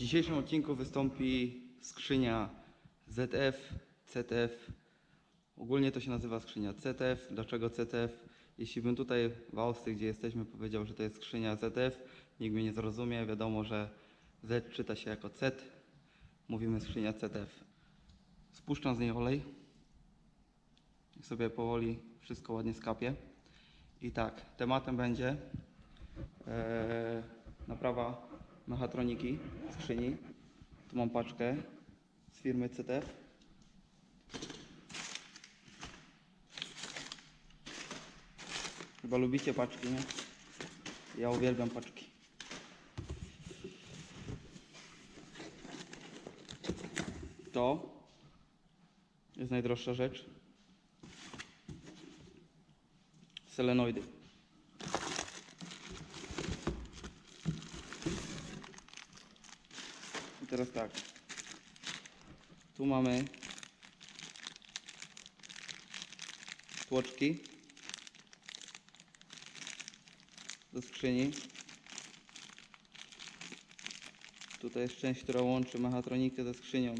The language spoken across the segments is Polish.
dzisiejszym odcinku wystąpi skrzynia ZF, CTF. Ogólnie to się nazywa skrzynia CTF. Dlaczego CTF? Jeśli bym tutaj w Austrii, gdzie jesteśmy, powiedział, że to jest skrzynia ZF, nikt mnie nie zrozumie. Wiadomo, że Z czyta się jako CT. Mówimy skrzynia CTF. Spuszczam z niej olej. I sobie powoli wszystko ładnie skapie. I tak, tematem będzie e, naprawa mechatroniki skrzyni. Tu mam paczkę z firmy CTF. Chyba lubicie paczki, nie? Ja uwielbiam paczki. To jest najdroższa rzecz. Selenoidy. Teraz tak. Tu mamy tłoczki do skrzyni. Tutaj jest część, która łączy mechatronikę ze skrzynią,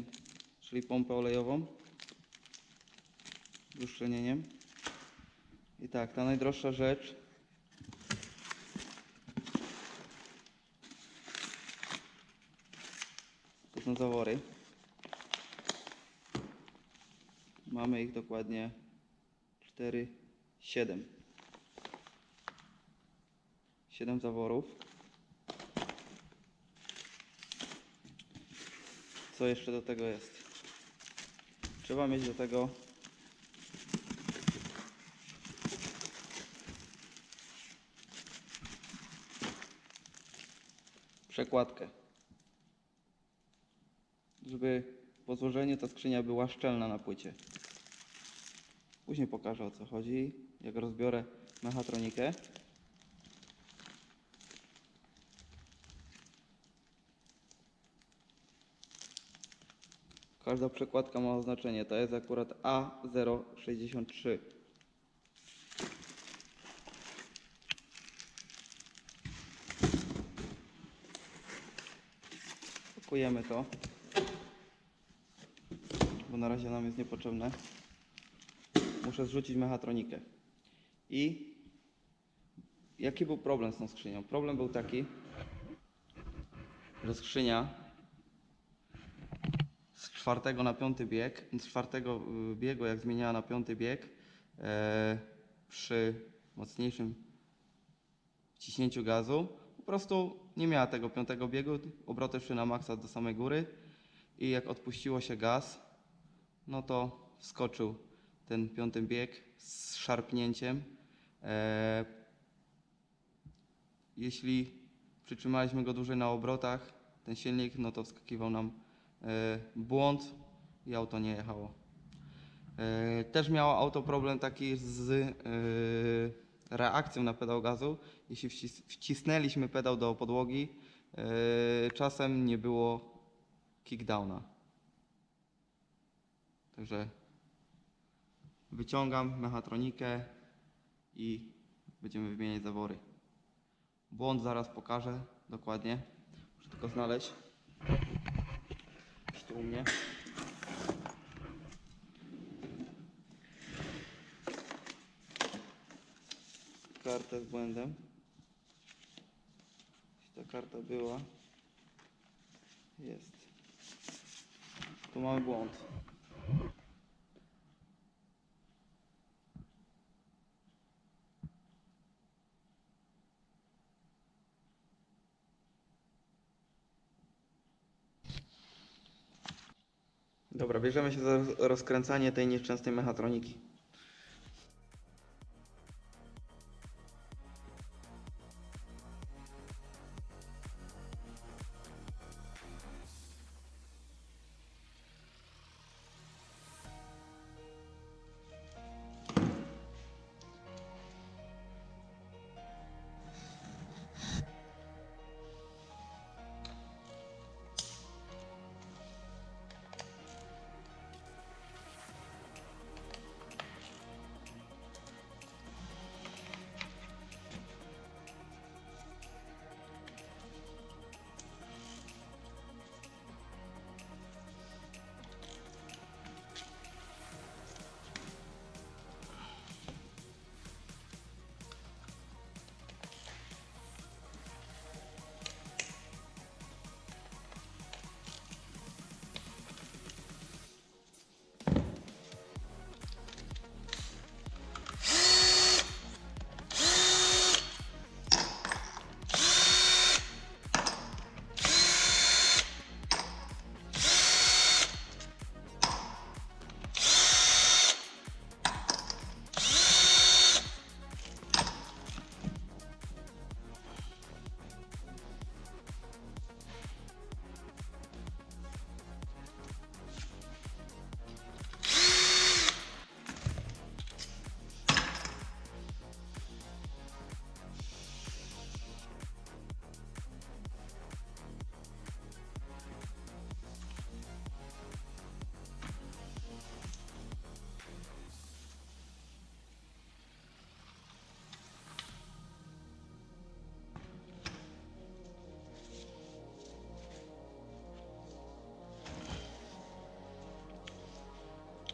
czyli pompę olejową z uszczelnieniem. I tak, ta najdroższa rzecz to są zawory. Mamy ich dokładnie 4, 7. 7 zaworów. Co jeszcze do tego jest? Trzeba mieć do tego przekładkę. Żeby po złożeniu ta skrzynia była szczelna na płycie. Później pokażę o co chodzi, jak rozbiorę mechatronikę. Każda przekładka ma oznaczenie. To jest akurat A063. Pakujemy to, na razie nam jest niepotrzebne. Muszę zrzucić mechatronikę. I jaki był problem z tą skrzynią? Problem był taki, że skrzynia z czwartego na piąty bieg, z czwartego y, biegu jak zmieniała na piąty bieg, e, przy mocniejszym wciśnięciu gazu, po prostu nie miała tego piątego biegu, obroty szły na maksa do samej góry i jak odpuściło się gaz, no to wskoczył ten piąty bieg z szarpnięciem. E, jeśli przytrzymaliśmy go dłużej na obrotach, ten silnik, no to wskakiwał nam e, błąd i auto nie jechało. E, Też miało auto problem taki z e, reakcją na pedał gazu. Jeśli wcis- wcisnęliśmy pedał do podłogi, e, czasem nie było kickdowna. Także wyciągam mechatronikę i będziemy wymieniać zawory. Błąd zaraz pokażę dokładnie. Muszę tylko znaleźć. Gdzieś tu u mnie. Kartę z błędem. Gdzieś ta karta była. Jest. Tu mamy błąd. Dobra, bierzemy się za roz- rozkręcanie tej nieszczęsnej mechatroniki.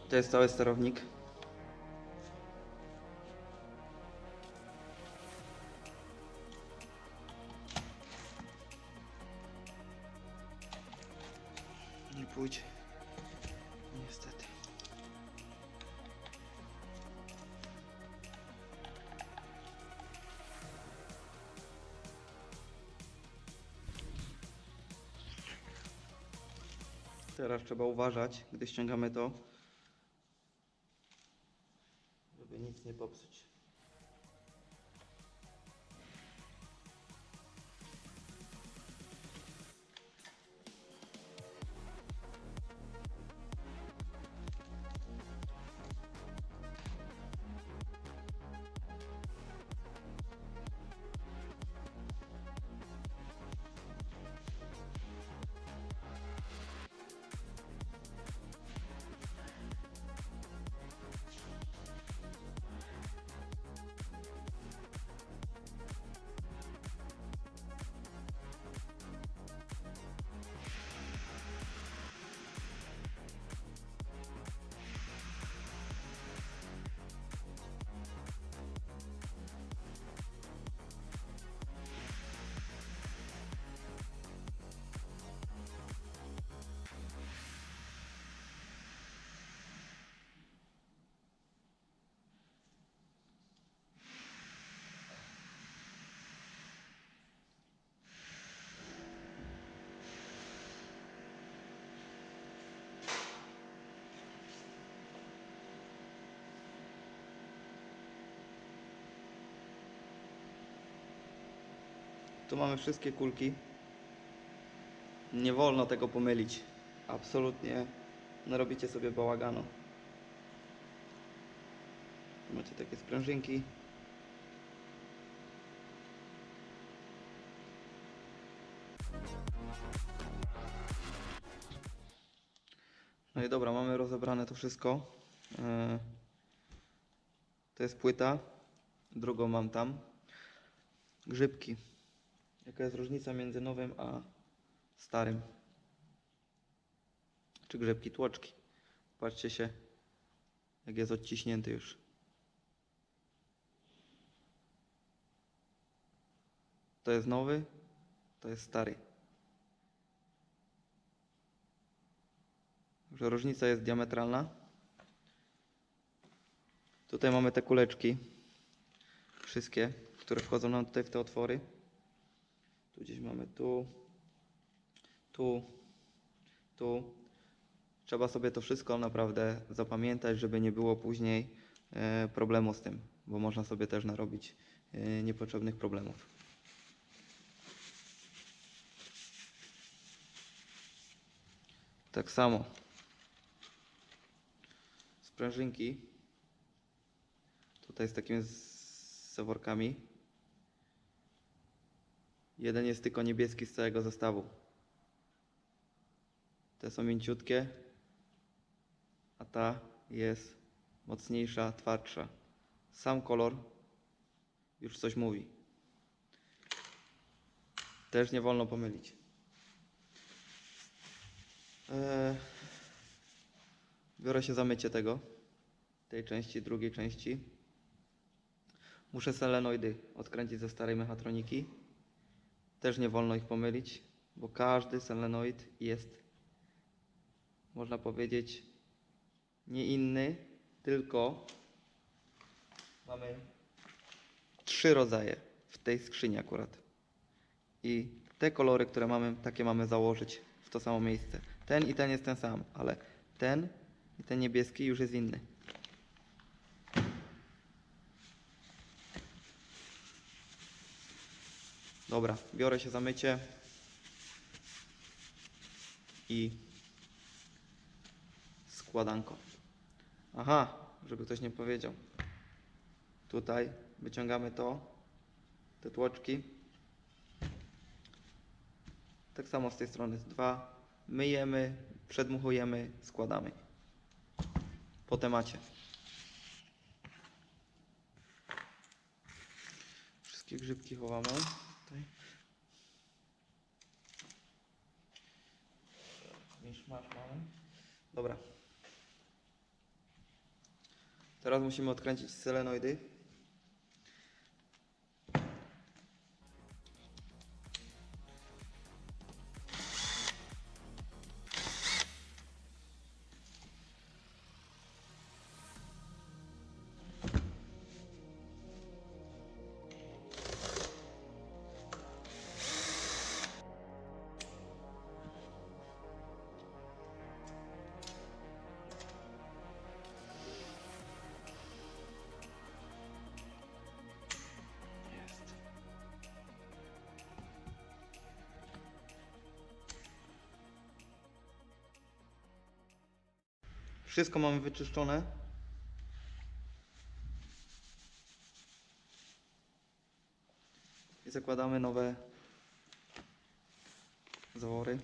To jest cały sterownik. Nie pójdzie. Niestety. Teraz trzeba uważać, gdy ściągamy to, Tu mamy wszystkie kulki. Nie wolno tego pomylić. Absolutnie narobicie sobie bałaganu. Macie takie sprężynki. No i dobra, mamy rozebrane to wszystko. E, To jest płyta. Drugą mam tam. Grzybki. Jaka jest różnica między nowym a starym? Czy grzebki tłoczki? Patrzcie się, jak jest odciśnięty już. To jest nowy, to jest stary. Że różnica jest diametralna. Tutaj mamy te kuleczki. Wszystkie, które wchodzą nam tutaj w te otwory. Tu gdzieś mamy tu, tu, tu. Trzeba sobie to wszystko naprawdę zapamiętać, żeby nie było później e, problemu z tym, bo można sobie też narobić e, niepotrzebnych problemów. Tak samo. Sprężynki. Tutaj z takimi zaworkami. Jeden jest tylko niebieski z całego zestawu. Te są mięciutkie, a ta jest mocniejsza, twardsza. Sam kolor już coś mówi. Też nie wolno pomylić. Eee, biorę się za mycie tego, tej części, drugiej części. Muszę selenoidy odkręcić ze starej mechatroniki. Też nie wolno ich pomylić, bo każdy selenoid jest, można powiedzieć, nie inny, tylko mamy trzy rodzaje w tej skrzyni akurat. I te kolory, które mamy, takie mamy założyć w to samo miejsce. Ten i ten jest ten sam, ale ten i ten niebieski już jest inny. Dobra, biorę się za mycie i składanko. Aha, żeby ktoś nie powiedział. Tutaj wyciągamy to, te tłoczki. Tak samo z tej strony dwa. Myjemy, przedmuchujemy, składamy. Po temacie. Wszystkie grzybki chowamy. mocniej szmasz mamy. Dobra. Teraz musimy odkręcić selenoidy. Wszystko mamy wyczyszczone. I zakładamy nowe zawory.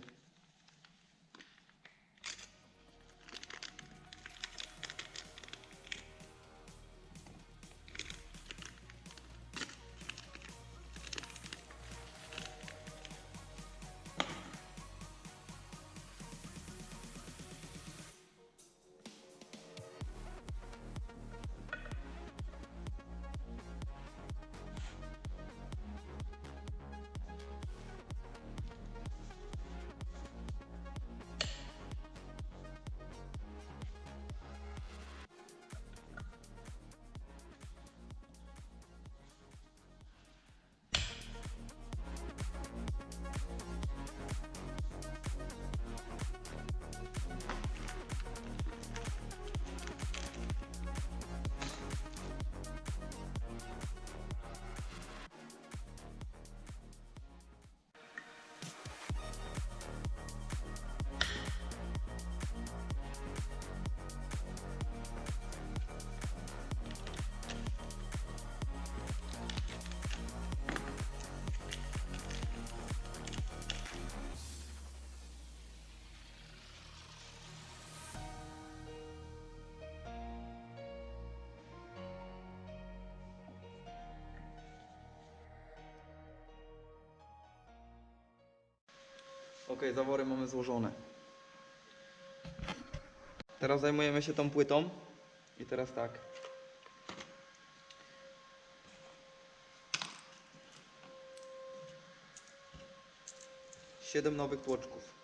Ok, zawory mamy złożone. Teraz zajmujemy się tą płytą. I teraz tak. Siedem nowych tłoczków.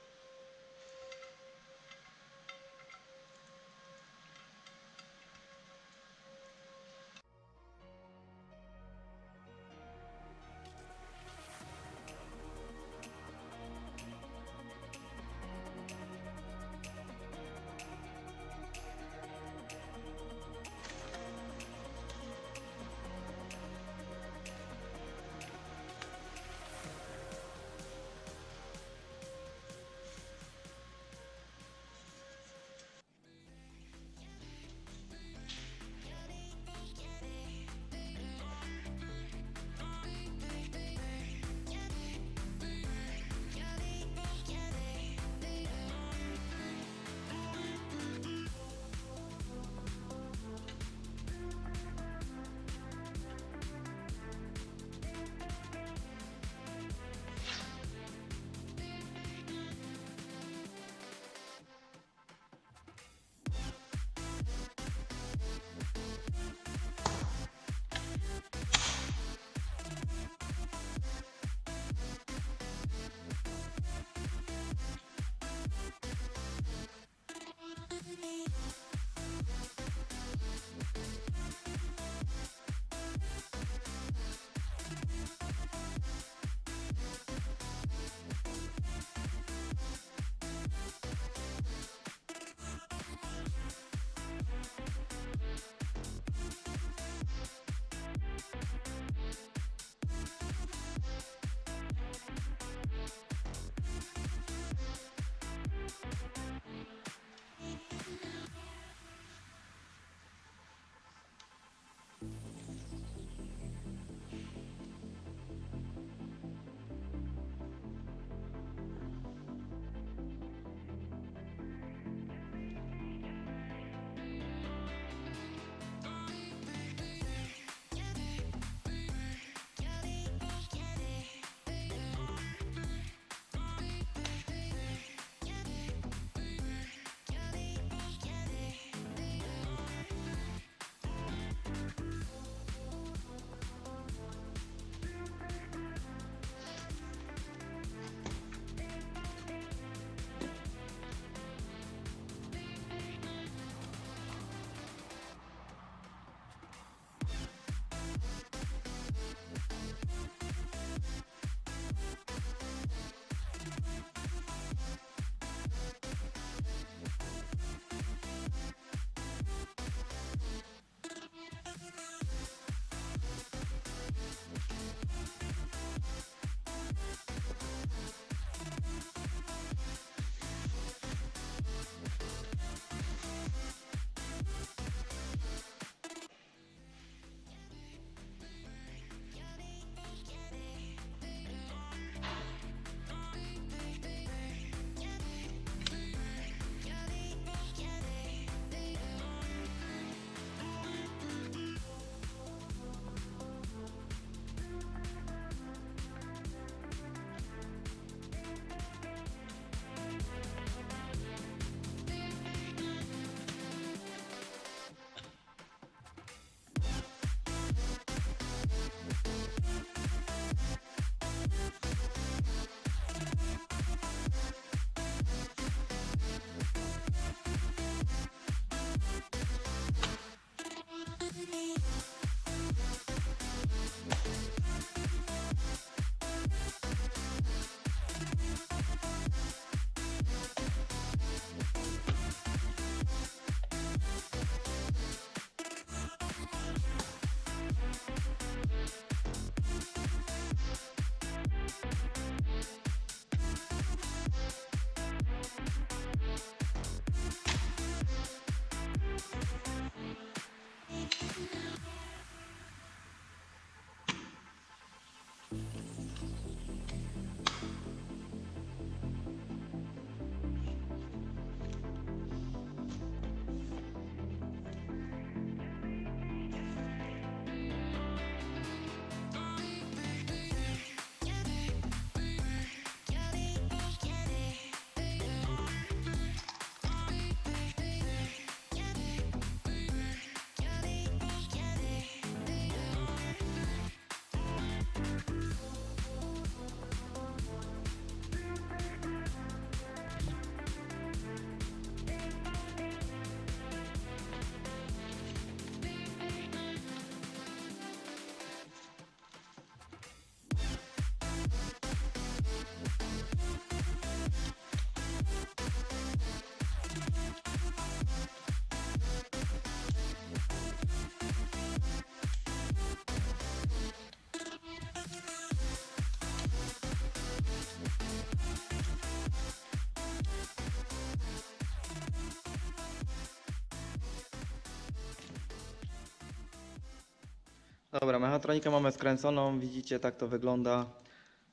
Dobra, mechatronikę mamy skręconą, widzicie tak to wygląda.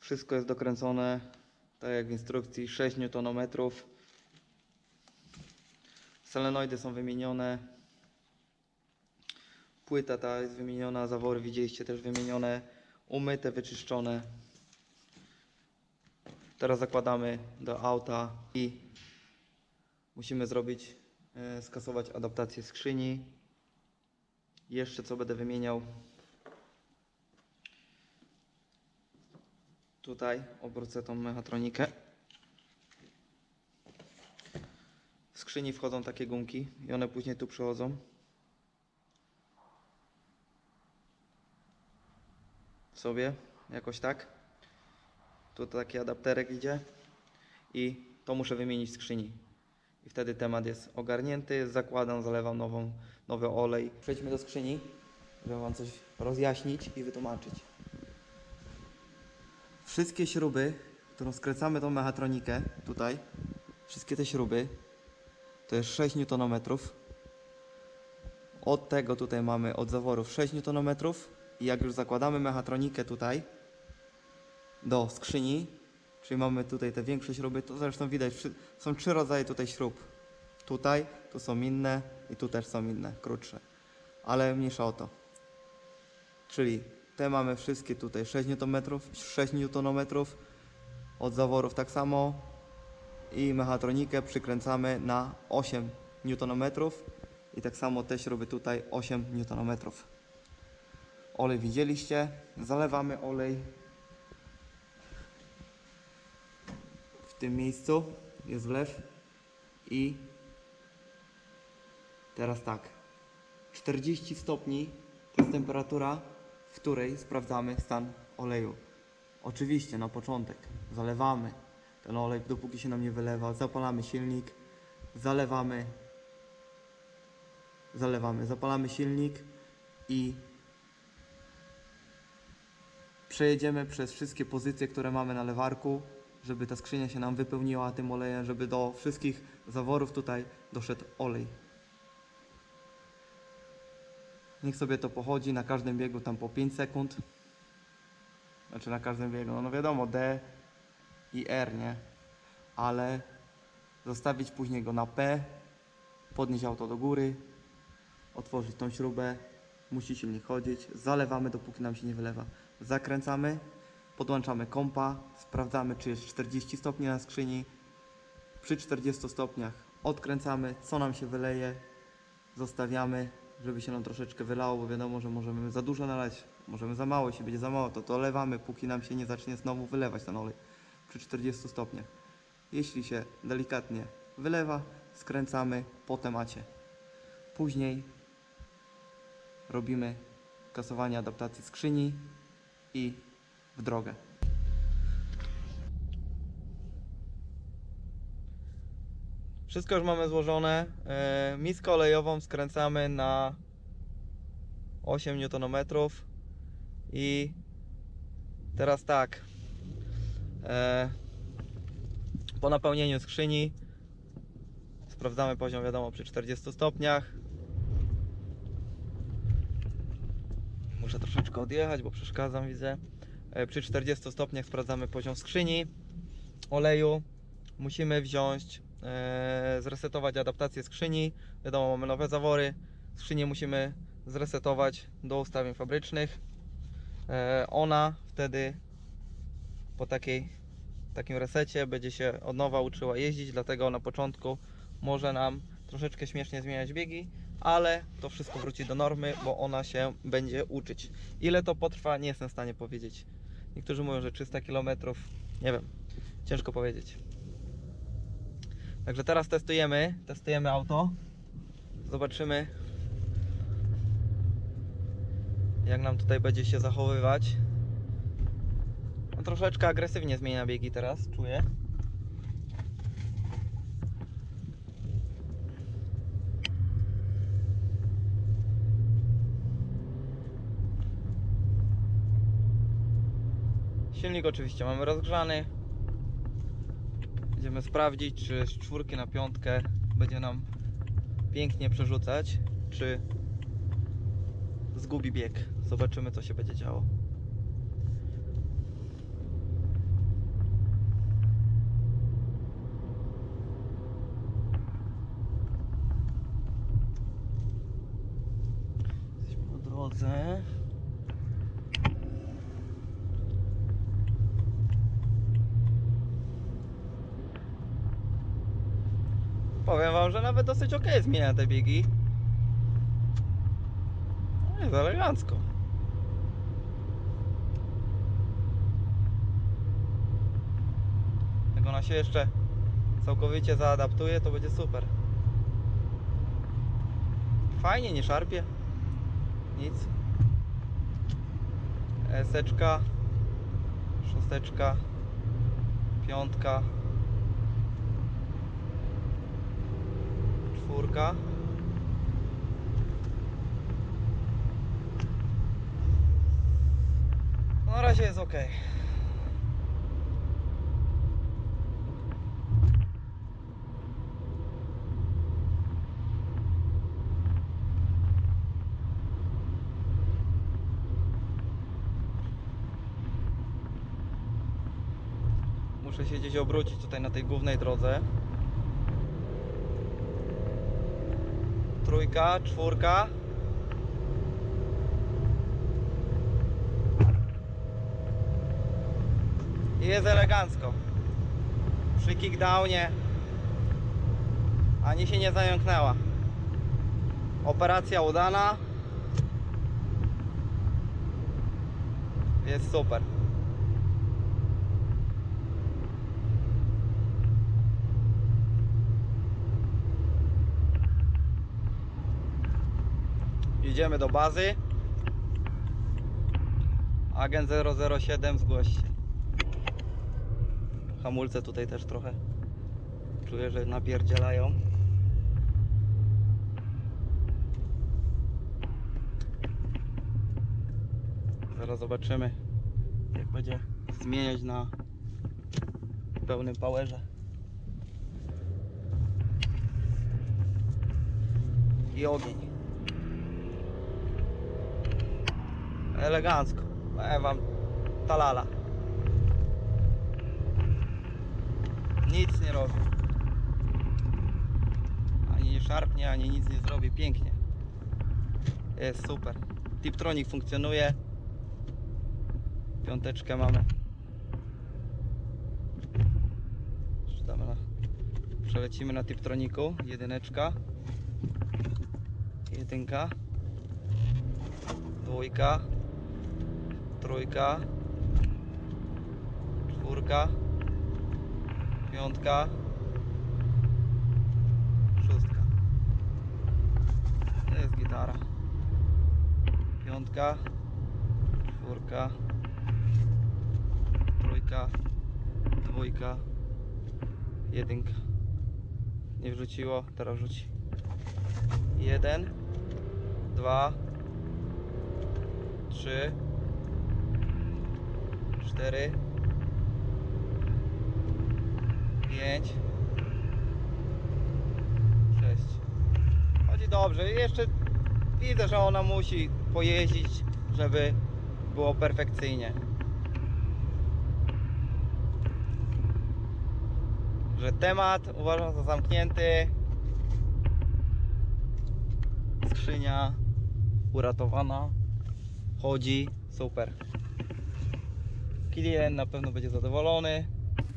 Wszystko jest dokręcone, tak jak w instrukcji, 6 Nm. Solenoidy są wymienione. Płyta ta jest wymieniona, zawory widzieliście też wymienione, umyte, wyczyszczone. Teraz zakładamy do auta i musimy zrobić, e, skasować adaptację skrzyni. Jeszcze co będę wymieniał. Tutaj obrócę tą mechatronikę. W skrzyni wchodzą takie gumki i one później tu przychodzą. Sobie, jakoś tak. Tu taki adapterek idzie i to muszę wymienić w skrzyni. I wtedy temat jest ogarnięty, zakładam, zalewam nową, nowy olej. Przejdźmy do skrzyni, żeby Wam coś rozjaśnić i wytłumaczyć. Wszystkie śruby, którą skręcamy tą mechatronikę, tutaj, wszystkie te śruby, to jest 6 Nm. Od tego tutaj mamy od zaworów 6 Nm i jak już zakładamy mechatronikę tutaj do skrzyni, czyli mamy tutaj te większe śruby, to zresztą widać, są trzy rodzaje tutaj śrub. Tutaj, tu są inne i tu też są inne, krótsze. Ale mniejsza o to. Czyli te mamy wszystkie tutaj 6 Nm, 6 Nm, od zaworów tak samo. I mechatronikę przykręcamy na 8 Nm i tak samo te śruby tutaj 8 Nm. Olej widzieliście, zalewamy olej w tym miejscu, jest wlew. I teraz tak, 40 stopni to jest temperatura, w której sprawdzamy stan oleju. Oczywiście na początek zalewamy ten olej, dopóki się nam nie wylewa, zapalamy silnik, zalewamy, zalewamy, zapalamy silnik i przejedziemy przez wszystkie pozycje, które mamy na lewarku, żeby ta skrzynia się nam wypełniła tym olejem, żeby do wszystkich zaworów tutaj doszedł olej. Niech sobie to pochodzi na każdym biegu tam po 5 sekund. Znaczy na każdym biegu, no, no wiadomo, D i R, nie? Ale zostawić później go na P, podnieść auto do góry, otworzyć tą śrubę, musi silnik chodzić, zalewamy dopóki nam się nie wylewa. Zakręcamy, podłączamy kompa, sprawdzamy czy jest 40 stopni na skrzyni. Przy 40 stopniach odkręcamy, co nam się wyleje, zostawiamy, żeby się nam troszeczkę wylało, bo wiadomo, że możemy za dużo nalać, możemy za mało, jeśli będzie za mało, to to lewamy, póki nam się nie zacznie znowu wylewać ten olej przy 40 stopniach. Jeśli się delikatnie wylewa, skręcamy po temacie. Później robimy kasowanie adaptacji skrzyni i w drogę. Wszystko już mamy złożone. E, miskę olejową skręcamy na 8 Nm i teraz tak. E, po napełnieniu skrzyni sprawdzamy poziom, wiadomo, przy 40 stopniach. Muszę troszeczkę odjechać, bo przeszkadzam, widzę. E, Przy 40 stopniach sprawdzamy poziom skrzyni, oleju. Musimy wziąć, zresetować adaptację skrzyni. Wiadomo, mamy nowe zawory. Skrzynię musimy zresetować do ustawień fabrycznych. E, ona wtedy po takiej, takim resecie będzie się od nowa uczyła jeździć, dlatego na początku może nam troszeczkę śmiesznie zmieniać biegi, ale to wszystko wróci do normy, bo ona się będzie uczyć. Ile to potrwa, nie jestem w stanie powiedzieć. Niektórzy mówią, że 300 km, nie wiem, ciężko powiedzieć. Także teraz testujemy, testujemy auto. Zobaczymy, jak nam tutaj będzie się zachowywać. No, troszeczkę agresywnie zmienia biegi teraz, czuję. Silnik oczywiście mamy rozgrzany. Będziemy sprawdzić, czy z czwórki na piątkę będzie nam pięknie przerzucać, czy zgubi bieg. Zobaczymy, co się będzie działo. Jesteśmy po drodze. Powiem wam, że nawet dosyć ok zmienia te biegi. No, Jest elegancko. Jak ona się jeszcze całkowicie zaadaptuje, to będzie super. Fajnie, nie szarpie. Nic. Eseczka, szósteczka, piątka, No, Na razie jest ok. Muszę się gdzieś obrócić tutaj na tej głównej drodze. Trójka, czwórka. I jest elegancko. Przy kickdownie ani się nie zająknęła. Operacja udana. Jest super. Idziemy do bazy. Agent 007 zgłoś się. Hamulce tutaj też trochę czuję, że napierdzielają. Zaraz zobaczymy jak będzie zmieniać na pełnym powerze. I ogień. Elegancko. Powiem wam, talala. Nic nie robi. Ani nie szarpnie, ani nic nie zrobi. Pięknie. Jest super. Tiptronic funkcjonuje. Piąteczkę mamy. Na... Przelecimy na Tiptroniku. Jedyneczka. Jedynka. Dwójka. Trójka. Czwórka. Piątka. Szóstka. To jest gitara. Piątka. Czwórka. Trójka. Dwójka. Jedynka. Nie wrzuciło, teraz rzuci. Jeden. Dwa. Trzy. Cztery. Pięć. Sześć. Chodzi dobrze. Jeszcze widzę, że ona musi pojeździć, żeby było perfekcyjnie. Że temat uważam za zamknięty. Skrzynia uratowana. Chodzi. Super. Klient na pewno będzie zadowolony.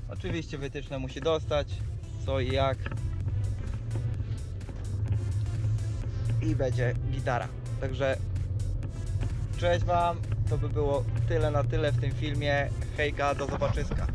Oczywiście wytyczne musi dostać, co i jak. I będzie gitara. Także cześć Wam. To by było tyle na tyle w tym filmie. Hejka, do zobaczyska.